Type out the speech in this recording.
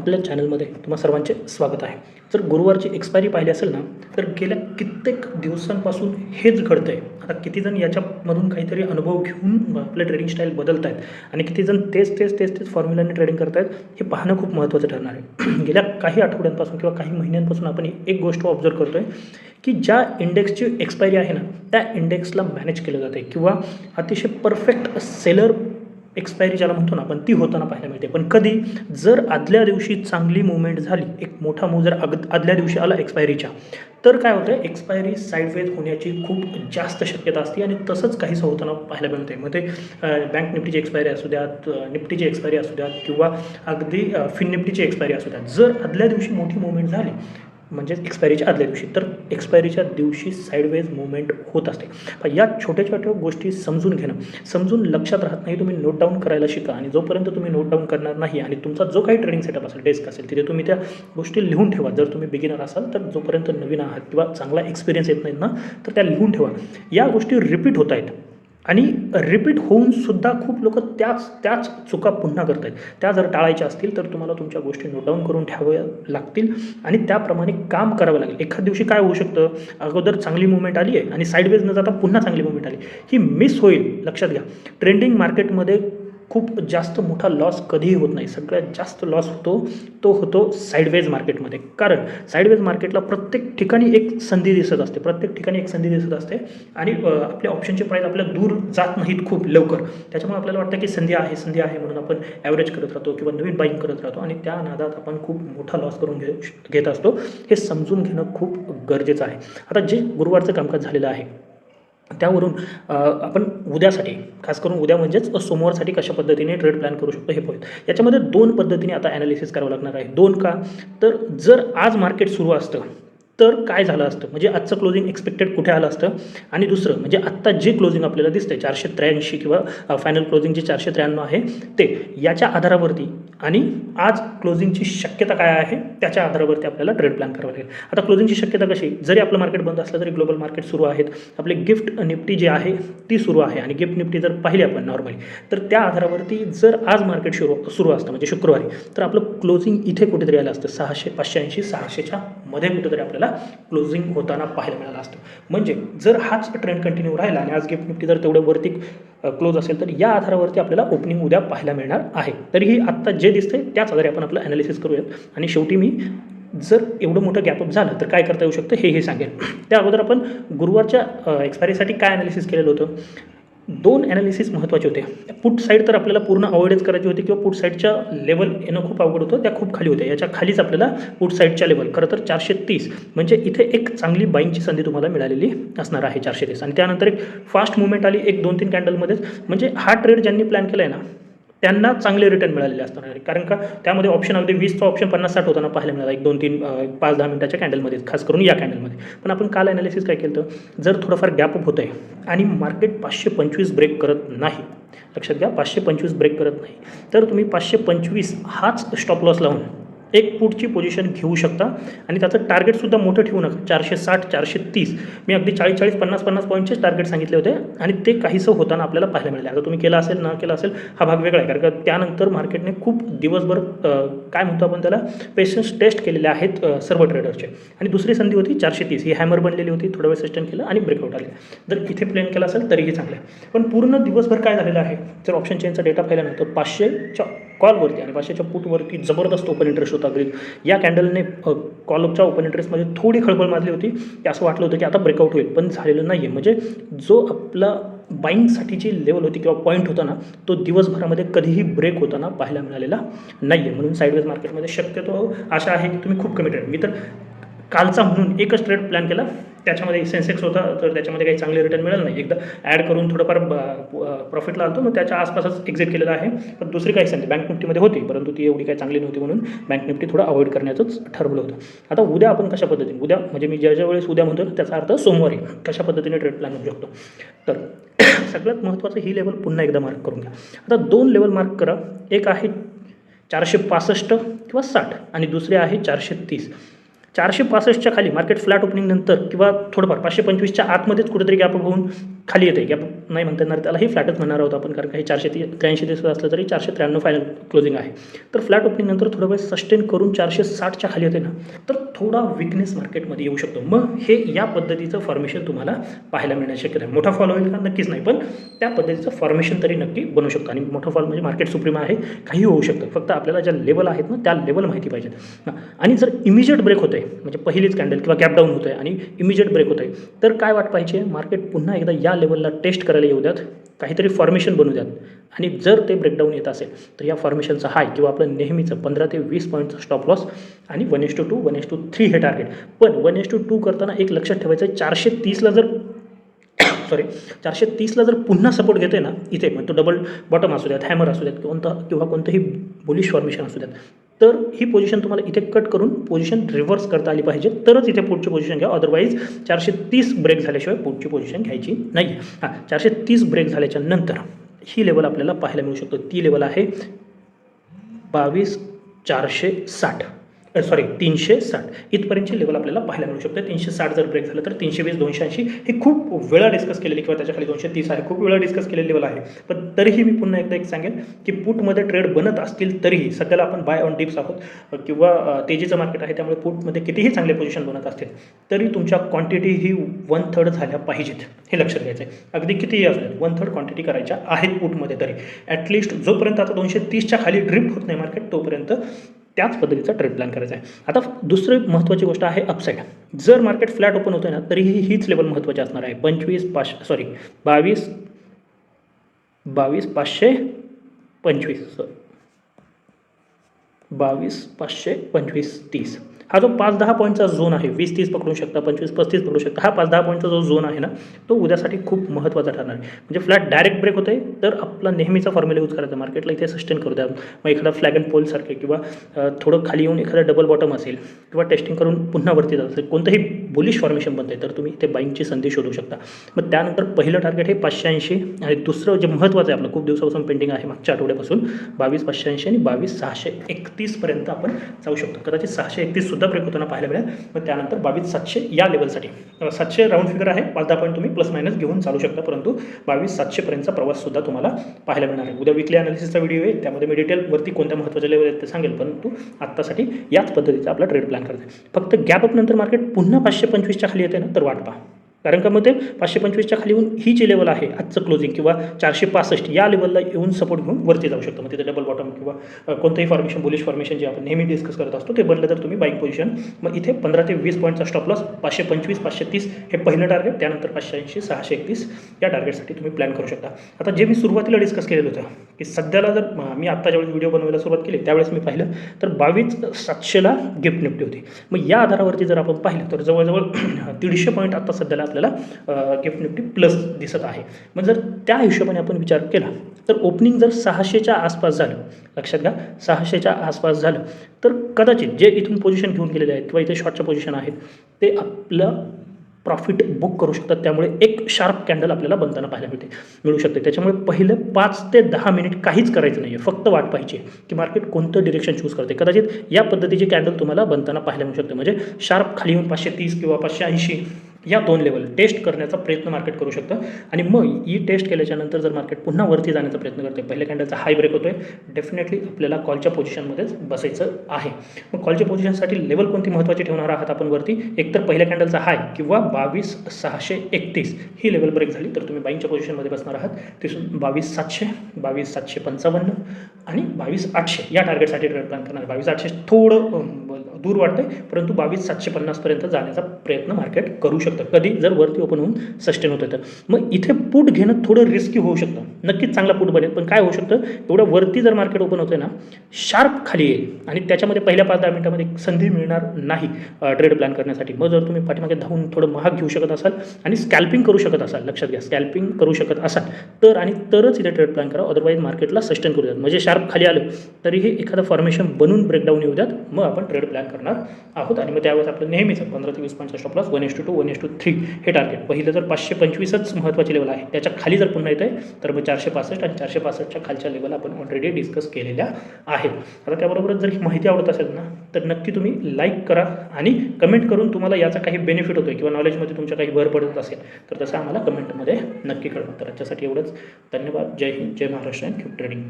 आपल्या चॅनलमध्ये तुम्हा सर्वांचे स्वागत आहे. जर गुरुवारची एक्सपायरी पाहिली असेल ना तर गेल्या कित्येक दिवसांपासून हेच घडतं आहे आता कितीजण याच्यामधून काहीतरी अनुभव घेऊन आपलं ट्रेडिंग स्टाईल बदलत आहेत आणि कितीजण तेच तेच तेच तेच फॉर्म्युलाने ट्रेडिंग करत आहेत हे पाहणं खूप महत्त्वाचं ठरणार आहे. गेल्या काही आठवड्यांपासून किंवा काही महिन्यांपासून आपण एक गोष्ट ऑब्झर्व करतो आहे की ज्या इंडेक्सची एक्सपायरी आहे ना त्या इंडेक्सला मॅनेज केलं जातं आहे किंवा अतिशय परफेक्ट सेलर एक्सपायरी ज्याला म्हणतो ना आपण ती होताना पाहायला मिळते. पण कधी जर आदल्या दिवशी चांगली मुवमेंट झाली एक मोठा मूव जर अग आदल्या दिवशी आला एक्सपायरीच्या तर काय होतं? एक्सपायरी साईडवेज होण्याची खूप जास्त शक्यता असते आणि तसंच काहीसं होताना पाहायला मिळते मग ते बँक निफ्टीची एक्सपायरी असू द्यात निफ्टीची एक्सपायरी असू द्यात किंवा अगदी फिन निफ्टीची एक्सपायरी असू द्यात. जर आदल्या दिवशी मोठी मुवमेंट झाली म्हणजेच एक्सपायरीच्या आदल्या दिवशी. तर एक्सपायरीच्या दिवशी साईडवेज मुवमेंट होत असते. या छोट्या छोट्या गोष्टी समजून घेणं समजून लक्षात राहत नाही तुम्ही नोट डाऊन करायला शिका आणि जोपर्यंत तुम्ही नोट डाऊन करणार नाही आणि तुमचा जो काही ट्रेडिंग सेटअप असेल डेस्क असेल तिथे तुम्ही त्या गोष्टी लिहून ठेवा. जर तुम्ही बिगिनर असाल तर जोपर्यंत नवीन आहात किंवा चांगला एक्सपिरियन्स येत नाहीत ना तर त्या लिहून ठेवा. या गोष्टी रिपीट होत आहेत. आणि रिपीट होऊन सुद्धा खूप लोक त्याच त्याच चुका पुन्हा करत आहेत. त्या जर टाळायच्या असतील तर तुम्हाला तुमच्या गोष्टी नोट डाऊन करून ठेवाव्या लागतील आणि त्याप्रमाणे काम करावं लागेल. एखाद दिवशी काय होऊ शकतं? अगोदर चांगली मुवमेंट आली आहे आणि साईडवेज न जाता पुन्हा चांगली मुवमेंट आली. ही मिस होईल. लक्षात घ्या. ट्रेंडिंग मार्केटमध्ये खूप जास्त मोठा लॉस कधीही होत नाही. सगळ्यात जास्त लॉस होतो तो होतो साईडवेज मार्केटमध्ये कारण साईडवेज मार्केटला प्रत्येक ठिकाणी एक संधी दिसत असते. प्रत्येक ठिकाणी एक संधी दिसत असते. आणि आपल्या ऑप्शनचे प्राईस आपल्या दूर जात नाहीत खूप लवकर. त्याच्यामुळे आपल्याला वाटतं की संधी आहे संधी आहे म्हणून आपण ॲव्हरेज करत राहतो किंवा नवीन बाईंग करत राहतो. आणि त्या नादात आपण खूप मोठा लॉस करून घे घेत असतो. हे समजून घेणं खूप गरजेचं आहे. आता जे गुरुवारचं कामकाज झालेलं आहे त्यावरून आपण उद्यासाठी खास करून उद्या म्हणजेच सोमवारसाठी कशा पद्धतीने ट्रेड प्लॅन करू शकतो हे पाहूयात. याच्यामध्ये दोन पद्धतीने आता ॲनालिसिस करावं लागणार आहे. दोन का? तर जर आज मार्केट सुरू असतं तर काय झालं असतं? म्हणजे आजचं क्लोजिंग एक्सपेक्टेड कुठे आलं असतं? आणि दुसरं म्हणजे आत्ता जे क्लोजिंग आपल्याला दिसतंय चारशे त्र्याऐंशी किंवा फायनल क्लोजिंग जे चारशे त्र्याण्णव आहे ते याच्या आधारावरती आणि आज क्लोजिंगची शक्यता काय आहे त्याच्या आधारावरती आपल्याला ट्रेड प्लॅन करावं लागेल. आता क्लोजिंगची शक्यता कशी? जरी आपलं मार्केट बंद असलं तरी ग्लोबल मार्केट सुरू आहेत. आपले गिफ्ट निफ्टी जे आहे ती सुरू आहे. आणि गिफ्ट निफ्टी जर पाहिली आपण नॉर्मली तर त्या आधारावरती जर आज मार्केट सुरू सुरू असतं म्हणजे शुक्रवारी तर आपलं क्लोजिंग इथे कुठेतरी आलं असतं. सहाशे पाचशे ऐंशी सहाशेच्या मध्ये कुठेतरी आपल्याला क्लोजिंग होताना पाहायला मिळालं असतं. म्हणजे जर हाच ट्रेंड कंटिन्यू राहिला आणि आज गिफ्ट निफ्टी जर तेवढं वरती क्लोज असेल तर या आधारावरती आपल्याला ओपनिंग उद्या पाहायला मिळणार आहे. तरीही आत्ता जे दिसतंय त्याच आधारे आपण आपलं ॲनालिसिस करूयात. आणि शेवटी मी जर एवढं मोठं गॅपअप झालं तर काय करता येऊ शकतं हे हे सांगेल त्या अगोदर आपण गुरुवारच्या एक्सपायरीसाठी काय ॲनालिसिस केलेलं होतं? दोन ॲनालिसिस महत्त्वाचे होते. पुट साईड तर आपल्याला पूर्ण अवॉइडच करायची होती किंवा पुट साईडच्या लेवल येणं खूप अवघड होतं त्या खूप खाली होत्या. याच्या खालीच आपल्याला पुट साईडच्या लेवल खरं तर चारशे तीस म्हणजे इथे एक चांगली बाईंगची संधी तुम्हाला मिळालेली असणार आहे चारशे तीस. आणि त्यानंतर एक फास्ट मुवमेंट आली एक दोन तीन कॅन्डलमध्येच म्हणजे हा ट्रेड ज्यांनी प्लॅन केला आहे ना त्यांना चांगले रिटर्न मिळालेले असणार कारण का? त्यामध्ये ऑप्शन अगदी वीसचा ऑप्शन पन्नास साठ होताना पाहायला मिळाला. एक दोन तीन पाच दहा मिनिटाच्या कॅन्डलमध्ये खास करून या कॅन्डलमध्ये पण आपण काल ॲनालिसिस काय केलं तर जर थोडंफार गॅपअप होतं आहे आणि मार्केट पाचशे पंचवीस ब्रेक करत नाही लक्षात घ्या पाचशे पंचवीस ब्रेक करत नाही तर तुम्ही पाचशे पंचवीस हाच स्टॉप लॉस लावून एक फूटची पोझिशन घेऊ शकता. आणि त्याचं टार्गेटसुद्धा मोठं ठेवू नका. चारशे साठ चारशे तीस. मी अगदी चाळीस चाळीस पन्नास पन्नास पॉईंटचेच टार्गेट सांगितले होते. आणि ते काहीसं होताना आपल्याला पाहायला मिळाले. आता तुम्ही केलं असेल ना केलं असेल हा भाग वेगळा आहे. कारण का त्यानंतर मार्केटने खूप दिवसभर काय म्हणतो आपण त्याला? पेशन्स टेस्ट केलेले आहेत सर्व ट्रेडरचे आणि दुसरी संधी होती चारशे तीस. ही हॅमर बनलेली होती थोडा वेळ सस्टेन केलं आणि ब्रेकआउट आले. जर इथे प्लेन केला असेल तरीही चांगलं आहे. पण पूर्ण दिवसभर काय झालेलं आहे? जर ऑप्शन चेनचा डेटा पाहिला ना तर पाचशेच्या कॉलवरती आणि पाचशेच्या पुटवरती जबरदस्त ओपन इंटरेस्ट होता अगदी या कॅन्डलने कॉलच्या ओपन इंटरेस्टमध्ये थोडी खळबळ माजली होती. की असं वाटलं होतं की आता ब्रेकआउट होईल पण झालेलं नाही आहे म्हणजे जो आपला बाईंगसाठी जी लेवल होती किंवा पॉईंट होता ना तो दिवसभरामध्ये कधीही ब्रेक होताना पाहायला मिळालेला नाही आहे म्हणून साईडवेज मार्केटमध्ये शक्यतो आशा आहे की तुम्ही खूप कमी ट्रेड मी तर कालचा म्हणून एकच ट्रेड प्लॅन केला. त्याच्यामध्ये सेन्सेक्स होता तर त्याच्यामध्ये काही चांगले रिटर्न मिळालं नाही. एकदा ॲड करून थोडंफार प्रॉफिटला आलतो मग त्याच्या आसपासच एक्झिट केलेलं आहे. पण दुसरी काही संधी बँक निफ्टीमध्ये होती परंतु ती एवढी काही चांगली नव्हती म्हणून बँक निफ्टी थोडं अवॉइड करण्याचंच ठरवलं होतं. आता उद्या आपण कशा पद्धतीने उद्या म्हणजे मी ज्या ज्या वेळेस उद्या म्हणतो त्याचा अर्थ सोमवारी कशा पद्धतीने ट्रेड प्लॅन होऊ शकतो. तर सगळ्यात महत्त्वाचं ही लेवल पुन्हा एकदा मार्क करून घ्या. आता दोन लेवल मार्क करा. एक आहे चारशे पासष्ट किंवा साठ आणि दुसरे आहे चारशे तीस. चारशे पासष्टच्या खाली मार्केट फ्लॅट ओपनिंग नंतर किंवा थोडंफार पाचशे पंचवीसच्या आतमध्येच कुठेतरी गॅप होऊन खाली येते गॅप नाही म्हणता येणार. त्यालाही फ्लॅटच म्हणणार आहोत आपण कारण काही चारशे ती त्र्याऐंशी दिवस असलं तरी चारशे त्र्याण्णव फायनल क्लोजिंग आहे. तर फ्लॅट ओपनिंगनंतर थोडा वेळ सस्टेन करून चारशे साठच्या खाली येते ना. तर थोडा विकनेस मार्केटमध्ये येऊ शकतो. मग हे या पद्धतीचं फॉर्मेशन तुम्हाला पाहायला मिळण्याची शक्यता आहे. मोठा फॉल होईल का? नक्कीच नाही. पण त्या पद्धतीचं फॉर्मेशन तरी नक्की बनू शकतं. आणि मोठा फॉल म्हणजे मार्केट सुप्रीम आहे. काही होऊ शकतं. फक्त आपल्याला ज्या लेवल आहेत ना त्या लेवल माहिती पाहिजेत. आणि जर इमिजिएट ब्रेक होतं आहे म्हणजे पहिलीच कॅन्डल किंवा गॅपडाऊन होतं आहे आणि इमिजिएट ब्रेक होतं आहे तर काय वाट पाहिजे मार्केट पुन्हा एकदा या लेवलला टेस्ट करायला येऊ द्यात. काहीतरी फॉर्मेशन बनू द्यात. आणि जर ते ब्रेकडाऊन येत असेल तर या फॉर्मेशनचा हाय किंवा आपलं नेहमीचं पंधरा ते वीस पॉईंटचं स्टॉप लॉस आणि one is to two one is to three हे टार्गेट पण वन एस टू टू करताना एक लक्षात ठेवायचं आहे चारशे तीसला जर सॉरी चारशे तीसला जर पुन्हा सपोर्ट घेते ना इथे मग तो डबल बॉटम असू द्यात हॅमर असू द्यात कोणता किंवा कोणतंही बुलिश फॉर्मेशन असू द्यात तर ही पोझिशन तुम्हाला इथे कट करून पोझिशन रिव्हर्स करता आली पाहिजे. तरच इथे पुढची पोझिशन घ्या. अदरवाईज चारशे तीस ब्रेक झाल्याशिवाय पुढची पोझिशन घ्यायची नाही. हां चारशे तीस ब्रेक झाल्याच्यानंतर ही लेवल आपल्याला पाहायला मिळू शकतो. ती लेवल आहे बावीस चारशे साठ. सॉरी तीनशे साठ. इथपर्यंतची लेवल आपल्याला पाहायला मिळू शकते. तीनशे साठ जर ब्रेक झालं तर तीनशे वीस दोनशे ऐंशी ही खूप वेळा डिस्कस केलेली किंवा त्याच्याखाली दोनशे तीस आहे. खूप वेळा डिस्कस केलेली लेवल आहे. पण तरीही मी पुन्हा एकदा एक सांगेन की पुटमध्ये ट्रेड बनत असतील तरीही सध्याला आपण बाय ऑन डिप्स आहोत किंवा तेजीचं मार्केट आहे त्यामुळे पुटमध्ये कितीही चांगले पोझिशन बनत असतील तरी तुमच्या क्वांटिटी ही वन थर्ड झाल्या पाहिजेत. हे लक्षात घ्यायचं आहे अगदी कितीही असल्यात वन थर्ड क्वांटिटी करायच्या आहेत पुटमध्ये तरी. ॲटलिस्ट जोपर्यंत आता दोनशे तीसच्या खाली ड्रिफ्ट होत नाही मार्केट तोपर्यंत त्याच पद्धतीचा ट्रेड प्लॅन करायचा आहे. आता दुसरी महत्त्वाची गोष्ट आहे अपसाईड जर मार्केट फ्लॅट ओपन होतं ना तरीही हीच लेवल महत्त्वाची असणार आहे. पंचवीस पाच सॉरी बावीस बावीस पाचशे पंचवीस बावीस पाचशे पंचवीस तीस. हा जो पाच दहा पॉईंटचा झोन आहे वीस तीस पकडू शकता पंचवीस पस्तीस पकडू शकता हा पाच दहा पॉईंटचा जो झोन आहे ना तो उद्यासाठी खूप महत्त्वाचा ठरणार आहे. म्हणजे फ्लॅट डायरेक्ट ब्रेक होते तर आपला नेहमीचा फॉर्म्युला यूज करायचा मार्केटला इथे सस्टेन करू द्या. मग एखादा फ्लॅग अँड पोलसारखे किंवा थोडं खाली येऊन एखादा डबल बॉटम असेल किंवा टेस्टिंग करून पुन्हा वरती जात असेल कोणतंही बुलिश फॉर्मेशन बनते तर तुम्ही इथे बाईंगची संधी शोधू शकता. मग त्यानंतर पहिलं टार्गेट हे पाचशे ऐंशी आणि दुसरं जे महत्त्वाचं आहे आपलं खूप दिवसापासून पेंडिंग आहे मागच्या आठवड्यापासून बावीस पाचशे ऐंशी आणि बावीस सहाशे एकतीसपर्यंत आपण जाऊ शकतो. कदाचित सहाशे एकतीस सुद्धा ब्रेक होताना पाहायला मिळेल मग त्यानंतर बावीस सातशे या लेवलसाठी सातशे राऊंड फिगर आहे. पाच दहा पॉईंट तुम्ही प्लस मायनस घेऊन चालू शकता. परंतु बावीस सातशेपर्यंतचा प्रवाससुद्धा तुम्हाला पाहायला मिळणार आहे. उद्या विकली अनालिसिसचा व्हिडिओ आहे. त्यामध्ये मी डिटेलवरती कोणत्या महत्त्वाच्या लेवल आहेत ते सांगेल. परंतु आत्तासाठी याच पद्धतीचा आपला ट्रेड प्लॅन करते आहे फक्त गॅप अप नंतर मार्केट पुन्हा पाचशे पंचवीसच्या खाली येते ना तर वाट पहा. कारण का मग ते पाचशे पंचवीसच्या खाली येऊन ही जी लेवल आहे आजचं क्लोजिंग किंवा चारशे पासष्ट या लेवलला येऊन सपोर्ट घेऊन वरती जाऊ शकतो. मग तिथे डबल बॉटम किंवा कोणतंही फॉर्मेशन बुलिश फॉर्मेशन जे आपण नेहमी डिस्कस करत असतो ते बनलं तर तुम्ही बाईक पोझिशन मग इथे पंधरा ते वीस पॉईंटचा स्टॉप लॉस पाचशे पंचवीस पाचशे तीस हे पहिलं टार्गेट त्यानंतर पाचशे ऐंशी सहाशे एकतीस या टार्गेटसाठी तुम्ही प्लॅन करू शकता. आता जे मी सुरुवातीला डिस्कस केलेलं होतं की सध्याला जर मी आत्ता ज्यावेळेस व्हिडिओ बनवायला सुरुवात केली त्यावेळेस मी पाहिलं तर बावीस सातशेला गिफ्ट निफ्टी होती. मग या आधारावरती जर आपण पाहिलं तर जवळजवळ दीडशे पॉईंट आता सध्याला आपल्याला गिफ्ट निफ्टी प्लस दिसत आहे. मग जर त्या हिशोबाने आपण विचार केला तर ओपनिंग जर सहाशेच्या आसपास झालं लक्षात घ्या सहाशेच्या आसपास झालं तर कदाचित जे इथून पोझिशन घेऊन गेलेले आहेत किंवा इथे शॉर्टच्या पोझिशन आहेत ते आपलं प्रॉफिट बुक करू शकतात. त्यामुळे एक शार्प कॅन्डल आपल्याला बनताना पाहायला मिळते मिळू शकते. त्याच्यामुळे पहिलं पाच ते दहा मिनिट काहीच करायचं नाही आहे फक्त वाट पाहिजे की मार्केट कोणतं डिरेक्शन चूज करते. कदाचित या पद्धतीची कॅन्डल तुम्हाला बनताना पाहायला मिळू शकते. म्हणजे शार्प खाली येऊन पाचशे तीस किंवा पाचशे ऐंशी या दोन लेवल टेस्ट करण्याचा प्रयत्न मार्केट करू शकतं. आणि मग ही टेस्ट केल्याच्यानंतर जर मार्केट पुन्हा वरती जाण्याचा प्रयत्न करते पहिल्या कॅन्डलचा हाय ब्रेक होतोय डेफिनेटली आपल्याला कॉलच्या पोझिशनमध्येच बसायचं आहे. मग कॉलच्या पोझिशनसाठी लेवल कोणती महत्त्वाची ठेवणार आहात आपण वरती? एकतर पहिल्या कॅन्डलचा हाय किंवा बावीस सहाशे एकतीस. ही लेवल ब्रेक झाली तर तुम्ही बाईंगच्या पोझिशनमध्ये बसणार आहात. तिथून बावीस सातशे बावीस सातशे पंचावन्न आणि बावीस आठशे या टार्गेटसाठी ट्रेड प्लॅन करणार. बावीस आठशे थोडं दूर वाटतंय परंतु बावीस सातशे पन्नासपर्यंत जाण्याचा प्रयत्न मार्केट करू शकतं. कधी? जर वरती ओपन होऊन सस्टेन होतं तर मग इथे पूट घेणं थोडं रिस्की होऊ शकतं. नक्कीच चांगला पूट बनेल पण काय होऊ शकतं? एवढं वरती जर मार्केट ओपन होतं ना शार्प खाली येईल. आणि त्याच्यामध्ये पहिल्या पाच दहा मिनिटामध्ये संधी मिळणार नाही ट्रेड प्लॅन करण्यासाठी. मग जर तुम्ही पाठीमागे धावून थोडं महाग घेऊ शकत असाल आणि स्कॅल्पिंग करू शकत असाल लक्षात घ्या स्कॅल्पिंग करू शकत असाल तर आणि तरच इथे ट्रेड प्लॅन करा अदरवाईज मार्केटला सस्टेन करू द्यात म्हणजे शार्प खाली आलं तरीही एखादं फॉर्मेशन बनून ब्रेकडाऊन येऊ द्यात. मग आपण ट्रेड प्लॅन करणार आहोत. आणि मग त्यावेळेस आपलं नेहमीचं पंधरा ते वीस पॉईंटचा stop loss one is to two to one is to हे टार्गेट पहिलं जर पाचशे पंचवीसच महत्त्वाची लेवल आहे. त्याच्याखाली जर पुन्हा येतं आहे तर मग चारशे पासष्ट आणि चारशे पासष्टच्या खालच्या लेवल आपण ऑलरेडी डिस्कस केलेल्या आहेत. आता त्याबरोबरच जर ही माहिती आवडत असेल ना तर नक्की तुम्ही लाईक करा आणि कमेंट करून तुम्हाला याचा काही बेनिफिट होतो किंवा नॉलेजमध्ये तुमच्या काही भर पडत असेल तर तसं आम्हाला कमेंटमध्ये नक्की कळवा. तर याच्यासाठी एवढंच. धन्यवाद. जय हिंद. जय महाराष्ट्र. And cube trading